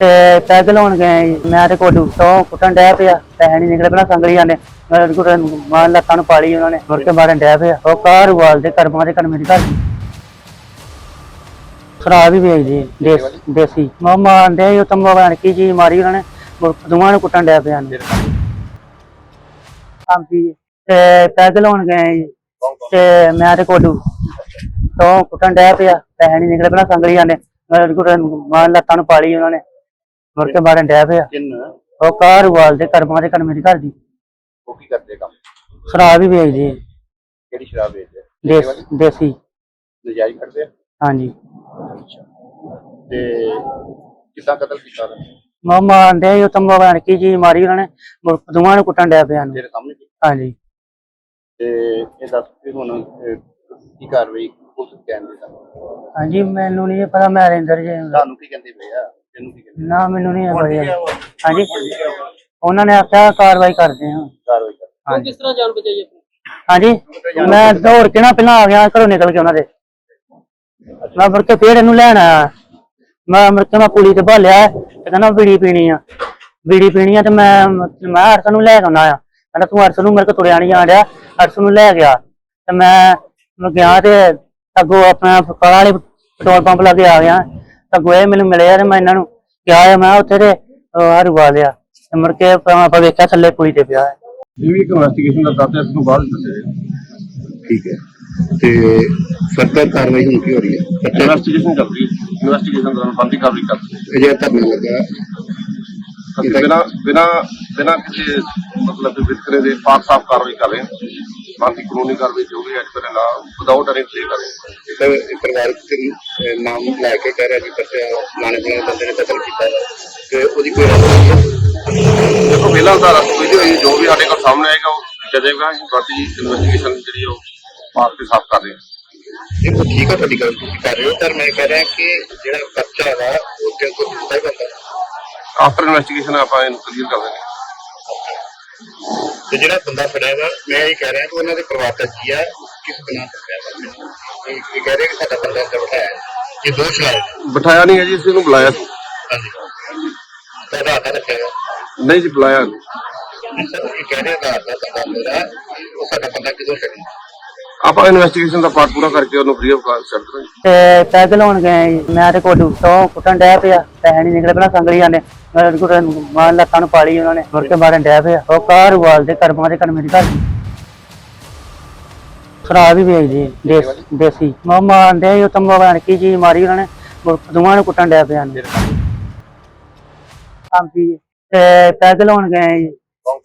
ਤੇ ਪੈਗ ਲਾਉਣ ਗਏ। ਮੈਂ ਤੇ ਕੋਡੂ ਤੋਂ ਕੁੱਟਣ ਡਿਆ ਪਿਆ। ਪੈਸੇ ਨਹੀਂ ਨਿਕਲੇ ਪਹਿਲਾਂ ਸੰਗਲੀਆਂ ਨੇ ਮੈਂ ਕੁੱਟਣ ਮਾਰ ਲੱਤਾਂ ਨੂੰ ਪਾਲੀ ਉਹਨਾਂ ਨੇ। ਮੁੜ ਕੇ ਮਾਰਨ ਡਿਆ ਪਿਆ। ਉਹ ਕਾਰ ਵਾਲ ਦੇ ਕਰਮਾਂ ਦੇ ਕਰਨ ਮੇਰੀ ਘਰ ਖਰਾਬ ਹੀ ਵੇਚਦੀ ਦੇਸ ਦੇਸੀ ਮਾ ਮਾਰਦੇ ਉਹ ਤੰਬਾ ਬਣ ਕੀ ਜੀ ਮਾਰੀ ਉਹਨਾਂ ਨੇ। ਦੋਵਾਂ ਨੂੰ ਕੁੱਟਣ ਡਿਆ ਪਿਆ। ਕਾਂਪੀ ਤੇ ਪੈਗ ਲਾਉਣ ਗਏ। ਤੇ ਮੈਂ ਤੇ ਕੋਡੂ ਤੋਂ ਕੁੱਟਣ ਡਿਆ ਪਿਆ। ਪੈਸੇ ਨਹੀਂ ਨਿਕਲੇ ਪਹਿਲਾਂ ਸੰਗਲੀਆਂ ਨੇ ਮੈਂ ਕੁੱਟਣ ਮਾਰ ਲੱਤਾਂ ਨੂੰ ਪਾਲੀ ਉਹਨਾਂ ਨੇ। ਮੁੜ ਕੇ ਮਾਰਨ ਡਿਆ ਪਿਆ। ਕਿੰਨ ਉਹ ਕਾਰ ਵਾਲ ਦੇ ਕਰਮਾਂ ਦੇ ਕਰਨ ਮੇਰੀ ਘਰ ਦੀ। ਉਹ ਕੀ ਕਰਦੇ ਕੰਮ? ਖਰਾਬ ਹੀ ਵੇਚਦੀ ਕਿਹੜੀ ਸ਼ਰਾਬ ਵੇਚਦੇ ਦੇਸ ਦੇਸੀ ਨਜਾਇਜ਼ ਕਰਦੇ ਆ? ਹਾਂਜੀ। ਤੇ ਕਿੱਦਾਂ ਕਤਲ ਕੀਤਾ ਉਹਨੇ? ਮਾ ਮਾਰਦੇ ਉਹ ਤੰਬਾ ਬਣ ਕੀ ਜੀ ਮਾਰੀ ਉਹਨਾਂ ਨੇ। ਮੁੜ ਕੇ ਦੋਵਾਂ ਨੂੰ ਕੁੱਟਣ ਡਿਆ ਪਿਆ ਨੇ ਤੇਰੇ ਸਾਹਮਣੇ ਕੀਤਾ? ਹਾਂਜੀ। ਤੇ ਇਹ ਦੱਸ ਵੀ ਹੁਣ ਕੀ ਕਾਰਵਾਈ ਪੁਲਿਸ ਕਹਿੰਦੀ ਸਾਨੂੰ ਹਾਂਜੀ ਮੈਨੂੰ ਨਹੀਂ ਪਤਾ ਮੈਂ ਰਿੰਦਰ ਜੀ ਤੁਹਾਨੂੰ ਕੀ ਕਹਿੰਦੇ ਪਏ ਆ? ਤੈਨੂੰ ਕੀ ਕਹਿੰਦੇ ਨਾ ਮੈਨੂੰ ਨਹੀਂ ਪਤਾ ਹਾਂਜੀ। ਉਹਨਾਂ ਨੇ ਆਖਿਆ ਕਾਰਵਾਈ ਕਰਦੇ ਹਾਂ। ਕਾਰਵਾਈ ਕਰ ਹਾਂਜੀ। ਕਿਸ ਤਰ੍ਹਾਂ ਜਾਨ ਬਚਾਈ ਆਪਣੀ? ਹਾਂਜੀ। ਮੈਂ ਦੌੜ ਕੇ ਨਾ ਪਹਿਲਾਂ ਆ ਗਿਆ ਘਰੋਂ ਨਿਕਲ ਕੇ ਉਹਨਾਂ ਦੇ। ਮੈਂ ਮੁੜ ਕੇ ਫੇਰ ਇਹਨੂੰ ਲੈਣ ਆਇਆ। ਮੈਂ ਮੁੜ ਕੇ ਮੈਂ ਪੁਲੀ ਤੇ ਭਾਲਿਆ ਤੇ ਕਹਿੰਦਾ ਬੀੜੀ ਪੀਣੀ ਆ। ਬੀੜੀ ਪੀਣੀ ਆ ਤੇ ਮੈਂ ਮੈਂ ਅਰਸ ਨੂੰ ਲੈ ਕੇ ਆਉਣਾ ਆ। ਕਹਿੰਦਾ ਤੂੰ ਅਰਸ ਨੂੰ ਮੇਰੇ ਕੋਲ ਤੁਰਿਆ ਨਹੀਂ ਜਾਣ ਡਿਆ। ਅਰਸ ਨੂੰ ਲੈ ਗਿਆ। ਤੇ ਮੈਂ ਮੈਂ ਗਿਆ ਤੇ ਅੱਗੋਂ ਆਪਣਾ ਫਕਾਲਾ ਵਾਲੇ ਪੈਟਰੋਲ ਪੰਪ ਲਾ ਕੇ ਆ ਗਿਆ। ਅੱਗੋਂ ਇਹ ਮੈਨੂੰ ਮਿਲਿਆ ਤੇ ਮੈਂ ਇਹਨਾਂ ਨੂੰ। ਕਿਹਾ ਆ ਮੈਂ ਉੱਥੇ ਤੇ ਹਰਵਾ ਲਿਆ। ਤੇ ਮੁੜ ਕੇ ਆਪਾਂ ਆਪਾਂ ਵੇਖਿਆ ਥੱਲੇ ਪੁਲੀ ਤੇ ਪਿਆ ਹੈ। ਇਹ ਵੀ ਇੱਕ ਇਨਵੈਸਟੀਗੇਸ਼ਨ ਦਾ ਦੱਸਦੇ ਇਸ ਨੂੰ ਬਾਅਦ ਵਿੱਚ ਦੱਸਿਆ ਠੀਕ ਹੈ। ਤੇ ਫਰਦਰ ਕਾਰਵਾਈ ਹੁਣ ਕੀ ਹੋ ਰਹੀ ਹੈ? ਇਨਵੈਸਟੀਗੇਸ਼ਨ ਚੱਲ ਰਹੀ ਹੈ। ਇਨਵੈਸਟੀਗੇਸ਼ਨ ਦੌਰਾਨ ਬੰਦੀ ਕਾਰਵਾਈ ਕਰਦੇ ਇਹ ਜਿਹੜਾ ਧਰਨਾ ਲੱਗਾ ਬਿਨਾ ਬਿਨਾ ਬਿਨਾ ਕਿਸੇ ਮਤਲਬ ਕਿ ਵਿਤਕਰੇ ਦੇ ਪਾਕ ਸਾਫ਼ ਕਾਰਵਾਈ ਕਰ ਰਹੇ ਹਾਂ। ਬਾਕੀ ਕਾਨੂੰਨੀ ਕਾਰਵਾਈ ਜੋ ਵੀ ਐਡ ਕਰੇਗਾ ਵਿਦਆਊਟ ਐਨੀ ਪਲੇ ਕਰ ਇਹ ਪਰਿਵਾਰਕ ਅਹ, ਨਾਮ ਲੈ ਕੇ ਕਹਿ ਰਿਹਾ ਜੀ ਦੱਸਿਆ ਨਾਨੇ ਬਣੇ ਬੰਦੇ ਨੇ ਕਤਲ ਕੀਤਾ ਹੈ ਤੇ ਉਹਦੀ ਕੋਈ ਰਾਜ ਨਹੀਂ ਹੈ। ਦੇਖੋ ਪਹਿਲਾਂ ਤਾਂ ਰਸਤੇ ਹੋਈ ਜੋ ਵੀ ਸਾਡੇ ਕੋਲ ਸਾਹਮਣੇ ਆਏਗਾ ਉਹ ਜਦੇਗਾ ਬਾਕੀ ਇਨਵੈਸਟੀਗੇਸ਼ਨ ਜਿਹੜੀ ਉਹ ਪਾਕ ਤੇ ਸਾਫ਼ ਕਰ ਰਹੇ ਹਾਂ। ਇਹ ਤਾਂ ਠੀਕ ਹੈ ਤੁਹਾਡੀ ਗੱਲ ਤੁਸੀਂ ਕਰ ਰਹੇ ਹੋ ਪਰ ਮੈਂ ਕਹਿ ਰਿਹਾ ਕਿ ਜਿਹੜਾ ਬੱਚਾ ਵਾ ਉਹ ਤੇ ਕੋਈ ਦੂਸਰਾ ਹੀ ਬੰਦਾ ਆਫਟਰ ਇਨਵੈਸਟੀਗੇਸ਼ਨ ਆਪਾਂ ਇਹਨੂੰ ਕਲੀਅਰ ਕਰ ਦੇਣਾ ਤੇ ਜਿਹੜਾ ਬੰਦਾ ਫੜਿਆ ਵਾ ਮੈਂ ਇਹ ਕਹਿ ਰਿਹਾ ਕਿ ਉਹਨਾਂ ਦੇ ਪਰਿਵਾਰ ਦਾ ਕੀ ਆ ਕਿਸ ਬਣਾ ਫੜਿਆ ਕਹਿ ਰਹੇ ਕਿ ਸਾਡਾ ਬੰਦਾ ਇੱਥੇ ਬਿਠਾਇਆ ਹੈ। ਇਹ ਦੋਸ਼ ਲਾ ਰਹੇ ਨੇ। ਬਿਠਾਇਆ ਨਹੀਂ ਹੈ ਜੀ ਅਸੀਂ ਇਹਨੂੰ ਬੁਲਾਇਆ ਸੀ। ਹਾਂਜੀ। ਆਧਾਰ ਰੱਖਿਆ ਨਹੀਂ ਜੀ ਬੁਲਾਇਆ ਨਹੀਂ। ਸਰ ਇਹ ਕਹਿ ਰਹੇ ਆਧਾਰ ਦਾ ਬੰਦਾ ਮੇਰਾ ਉਹ ਸਾਡਾ ਬੰਦਾ ਕਿਦੋਂ ਛੱਡਣਾ ਆਪਾਂ ਇਨਵੈਸਟੀਗੇਸ਼ਨ ਦਾ ਪਾਰਟ ਪੂਰਾ ਕਰਕੇ ਉਹਨੂੰ ਫ੍ਰੀ ਆਫ ਕਾਸਟ ਛੱਡ ਦਾਂਗੇ ਤੇ ਪੈਗ ਲਾਉਣ ਗਏ ਜੀ। ਮੈਂ ਤੇ ਕੋਡੂ ਤੋਂ ਕੁੱਟਣ ਡਿਆ ਪਿਆ। ਪੈਸੇ ਨਹੀਂ ਨਿਕਲੇ ਪਹਿਲਾਂ ਸੰਗਲੀਆਂ ਨੇ ਮੈਂ ਕੁੱਟਣ ਮਾਰ ਲੱਤਾਂ ਨੂੰ ਪਾਲੀ ਉਹਨਾਂ ਨੇ। ਮੁੜ ਕੇ ਮਾਰਨ ਡਿਆ ਪਿਆ। ਉਹ ਕਾਰ ਵਾਲ ਦੇ ਕਰਮਾਂ ਦੇ ਕਰਨ ਮੇਰੀ ਘਰ ਦੀ ਖਰਾਬ ਹੀ ਵੇਚਦੀ ਦੇਸ ਦੇਸੀ। ਮਾ ਮਾਰਦੇ ਉਹ ਤੰਬਾ ਬਣ ਕੀ ਜੀ ਮਾਰੀ ਉਹਨਾਂ ਨੇ ਮੁੜ ਦੋਵਾਂ ਨੂੰ ਕੁੱਟਣ ਡਿਆ ਪਿਆ ਨੇ ਕਾਂਪੀ ਤੇ ਪੈਗ ਲਾਉਣ ਗਏ ਜੀ।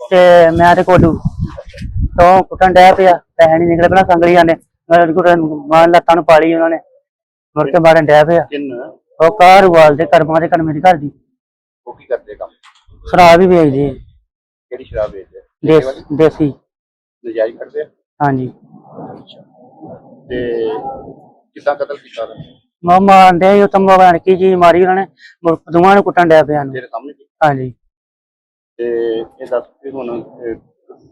ਤੇ ਮੈਂ ਤੇ ਕੋਡੂ ਤੋਂ ਕੁੱਟਣ ਡਿਆ ਪਿਆ ਪੈਸੇ ਨਹੀਂ ਨਿਕਲੇ ਪਹਿਲਾਂ ਸੰਗਲੀਆਂ ਨੇ ਮੈਂ ਕੁੱਟਣ ਮਾਰ ਲੱਤਾਂ ਨੂੰ ਪਾਲੀ ਉਹਨਾਂ ਨੇ ਮੁੜ ਕੇ ਮਾਰਨ ਡਿਆ ਪਿਆ। ਕਿੰਨ? ਉਹ ਕਾਰ ਵਾਲ ਦੇ ਕਰਮਾਂ ਦੇ ਕਰਨ ਮੇਰੀ ਘਰ ਦੀ। ਉਹ ਕੀ ਕਰਦੇ ਕੰਮ? ਖਰਾਬ ਹੀ ਵੇਚਦੀ ਕਿਹੜੀ ਸ਼ਰਾਬ ਵੇਚਦੇ ਦੇਸ ਦੇਸੀ। ਨਜਾਇਜ਼ ਕਰਦੇ ਆ? ਹਾਂਜੀ। ਤੇ ਕਿੱਦਾਂ ਕਤਲ ਕੀਤਾ ਉਹਨੇ? ਮਾ ਮਾਰਦੇ ਉਹ ਤੰਬਾ ਬਣ ਕੀ ਜੀ ਮਾਰੀ ਉਹਨਾਂ ਨੇ। ਮੁੜ ਕੇ ਦੋਵਾਂ ਨੂੰ ਕੁੱਟਣ ਡਿਆ ਪਿਆ ਨੇ ਤੇਰੇ ਸਾਹਮਣੇ ਕੀਤਾ? ਹਾਂਜੀ। ਤੇ ਇਹ ਦੱਸ ਵੀ ਹੁਣ ਅਹ,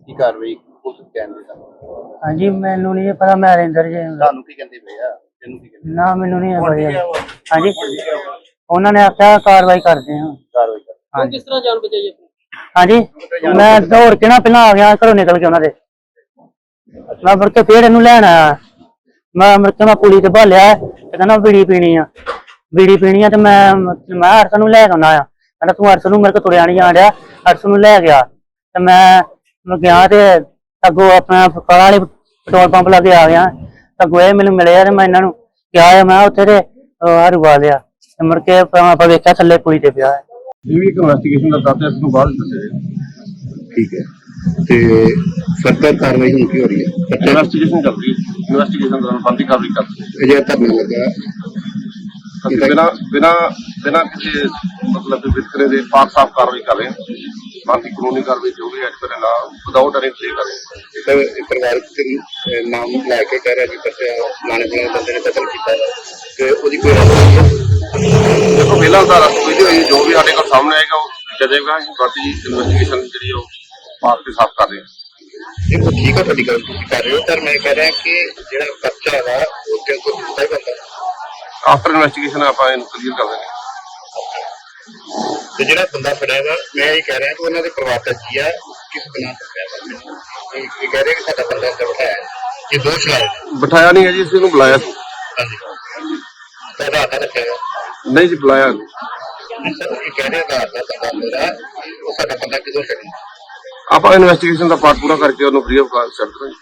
ਕੀ ਕਾਰਵਾਈ ਪੁਲਿਸ ਕਹਿੰਦੀ ਸਾਨੂੰ ਹਾਂਜੀ ਮੈਨੂੰ ਨਹੀਂ ਪਤਾ ਮੈਂ ਰਿੰਦਰ ਜੀ ਤੁਹਾਨੂੰ ਕੀ ਕਹਿੰਦੇ ਪਏ ਆ? ਤੈਨੂੰ ਕੀ ਕਹਿੰਦੇ ਨਾ ਮੈਨੂੰ ਨਹੀਂ ਪਤਾ। ਹਾਂਜੀ। ਉਹਨਾਂ ਨੇ ਆਖਿਆ ਕਾਰਵਾਈ ਕਰਦੇ ਹਾਂ। ਕਾਰਵਾਈ ਕਰ ਹਾਂਜੀ। ਕਿਸ ਤਰ੍ਹਾਂ ਜਾਨ ਬਚਾਈ ਆਪਣੀ? ਹਾਂਜੀ। ਮੈਂ ਦੌੜ ਕੇ ਨਾ ਪਹਿਲਾਂ ਆ ਗਿਆ ਘਰੋਂ ਨਿਕਲ ਕੇ ਉਹਨਾਂ ਦੇ। ਮੈਂ ਮੁੜ ਕੇ ਫੇਰ ਇਹਨੂੰ ਲੈਣ ਆਇਆ। ਮੈਂ ਮੁੜ ਕੇ ਮੈਂ ਪੁਲੀ ਤੇ ਭਾਲਿਆ ਤੇ ਕਹਿੰਦਾ ਬੀੜੀ ਪੀਣੀ ਆ। ਬੀੜੀ ਪੀਣੀ ਆ ਤੇ ਮੈਂ ਮੈਂ ਅਰਸ ਨੂੰ ਲੈ ਕੇ ਆਉਣਾ ਆ। ਕਹਿੰਦਾ ਤੂੰ ਅਰਸ ਨੂੰ ਮੇਰੇ ਕੋਲ ਤੁਰਿਆ ਨਹੀਂ ਜਾਣ ਡਿਆ। ਅਰਸ ਨੂੰ ਲੈ ਗਿਆ। ਤੇ ਮੈਂ ਮੈਂ ਗਿਆ ਤੇ ਅੱਗੋਂ ਆਪਣਾ ਫਕਾਲਾ ਵਾਲੇ ਪੈਟਰੋਲ ਪੰਪ ਲਾ ਕੇ ਆ ਗਿਆ। ਅੱਗੋਂ ਇਹ ਮੈਨੂੰ ਮਿਲਿਆ ਤੇ ਮੈਂ ਇਹਨਾਂ ਨੂੰ ਕਿਹਾ ਆ ਮੈਂ ਉੱਥੇ ਤੇ ਹਰਵਾ ਲਿਆ। ਤੇ ਮੁੜ ਕੇ ਆਪਾਂ ਆਪਾਂ ਵੇਖਿਆ ਥੱਲੇ ਪੁਲੀ ਤੇ ਪਿਆ। ਹੈ ਇਹ ਵੀ ਇੱਕ ਇਨਵੈਸਟੀਗੇਸ਼ਨ ਦਾ ਦੱਸਦੇ ਇਸ ਨੂੰ ਬਾਅਦ ਵਿੱਚ ਦੱਸਿਆ ਠੀਕ ਹੈ। ਤੇ ਫਰਦਰ ਕਾਰਵਾਈ ਹੁਣ ਕੀ ਹੋ ਰਹੀ ਹੈ। ਇਨਵੈਸਟੀਗੇਸ਼ਨ ਚੱਲ ਰਹੀ ਹੈ। ਇਨਵੈਸਟੀਗੇਸ਼ਨ ਦੌਰਾਨ ਬੰਦੀ ਕਾਰਵਾਈ ਕਰਦੇ ਇਹ ਜਿਹੜਾ ਧਰਨਾ ਲੱਗਾ। ਅਸੀਂ ਬਿਨਾ ਬਿਨਾ ਬਿਨਾ ਕਿਸੇ ਮਤਲਬ ਕਿ ਵਿਤਕਰੇ ਦੇ ਪਾਕ ਸਾਫ਼ ਕਾਰਵਾਈ ਕਰ ਰਹੇ ਹਾਂ। ਬਾਕੀ ਕਾਨੂੰਨੀ ਕਾਰਵਾਈ ਜੋ ਵੀ ਐਡ ਕਰੇਗਾ ਵਿਦਆਊਟ ਐਨੀ ਪਲੇ ਕਰ ਰਹੇ ਹਾਂ। ਸਰ ਇਹ ਪਰਿਵਾਰਕ ਦੇ, ਅਹ, ਨਾਮ ਲੈ ਕੇ ਕਹਿ ਰਿਹਾ ਜੀ ਦੱਸਿਆ ਨਾਨੇ ਬਣੇ ਬੰਦੇ ਨੇ ਕਤਲ ਕੀਤਾ ਹੈ ਤੇ ਉਹਦੀ ਕੋਈ ਰਾਜ ਨਹੀਂ ਹੈ। ਦੇਖੋ ਪਹਿਲਾਂ ਤਾਂ ਰਸਤੇ ਹੋਈ। ਜੋ ਵੀ ਸਾਡੇ ਕੋਲ ਸਾਹਮਣੇ ਆਏਗਾ ਉਹ ਜਦੇਗਾ। ਬਾਕੀ ਇਨਵੈਸਟੀਗੇਸ਼ਨ ਜਿਹੜੀ ਉਹ ਪਾਕ ਤੇ ਸਾਫ਼ ਕਰ ਰਹੇ ਹਾਂ। ਇਹ ਤਾਂ ਠੀਕ ਹੈ ਤੁਹਾਡੀ ਗੱਲ ਤੁਸੀਂ ਕਰ ਰਹੇ ਹੋ ਪਰ ਮੈਂ ਕਹਿ ਰਿਹਾ ਕਿ ਜਿਹੜਾ ਬੱਚਾ ਵਾ ਉਹ ਤੇ ਕੋਈ ਦੂਸਰਾ ਹੀ ਬੰਦਾ ਆਫਟਰ ਇਨਵੈਸਟੀਗੇਸ਼ਨ ਆਪਾਂ ਇਹਨੂੰ ਕਲੀਅਰ ਕਰ ਦੇਣਾ ਤੇ ਜਿਹੜਾ ਬੰਦਾ ਫੜਿਆ ਵਾ ਮੈਂ ਇਹ ਕਹਿ ਰਿਹਾ ਕਿ ਉਹਨਾਂ ਦੇ ਪਰਿਵਾਰ ਦਾ ਕੀ ਆ ਕਿਸ ਬਿਨਾਂ ਫੜਿਆ ਵਾ। ਇਹ ਇਹ ਕਹਿ ਰਹੇ ਕਿ ਸਾਡਾ ਬੰਦਾ ਅੰਦਰ ਬਿਠਾਇਆ ਹੈ। ਇਹ ਦੋਸ਼ ਲਾਏ ਬਿਠਾਇਆ ਨਹੀਂ ਹੈ ਜੀ ਅਸੀਂ ਉਹਨੂੰ ਬੁਲਾਇਆ ਸੀ। ਹਾਂਜੀ। ਤਾਂ ਆਧਾਰ ਰੱਖਿਆ ਵਾ ਨਹੀਂ ਜੀ ਬੁਲਾਇਆ ਨਹੀਂ। ਸਰ ਇਹ ਕਹਿ ਰਹੇ ਆਧਾਰ ਦਾ ਬੰਦਾ ਮੇਰਾ ਉਹ ਸਾਡਾ ਬੰਦਾ ਕਿਦੋਂ ਛੱਡਣਾ ਆਪਾਂ ਇਨਵੈਸਟੀਗੇਸ਼ਨ ਦਾ ਪਾਰਟ ਪੂਰਾ ਕਰਕੇ ਉਹਨੂੰ ਫ੍ਰੀ ਆਫ ਕਾਸਟ ਛੱਡ ਦਾਂਗੇ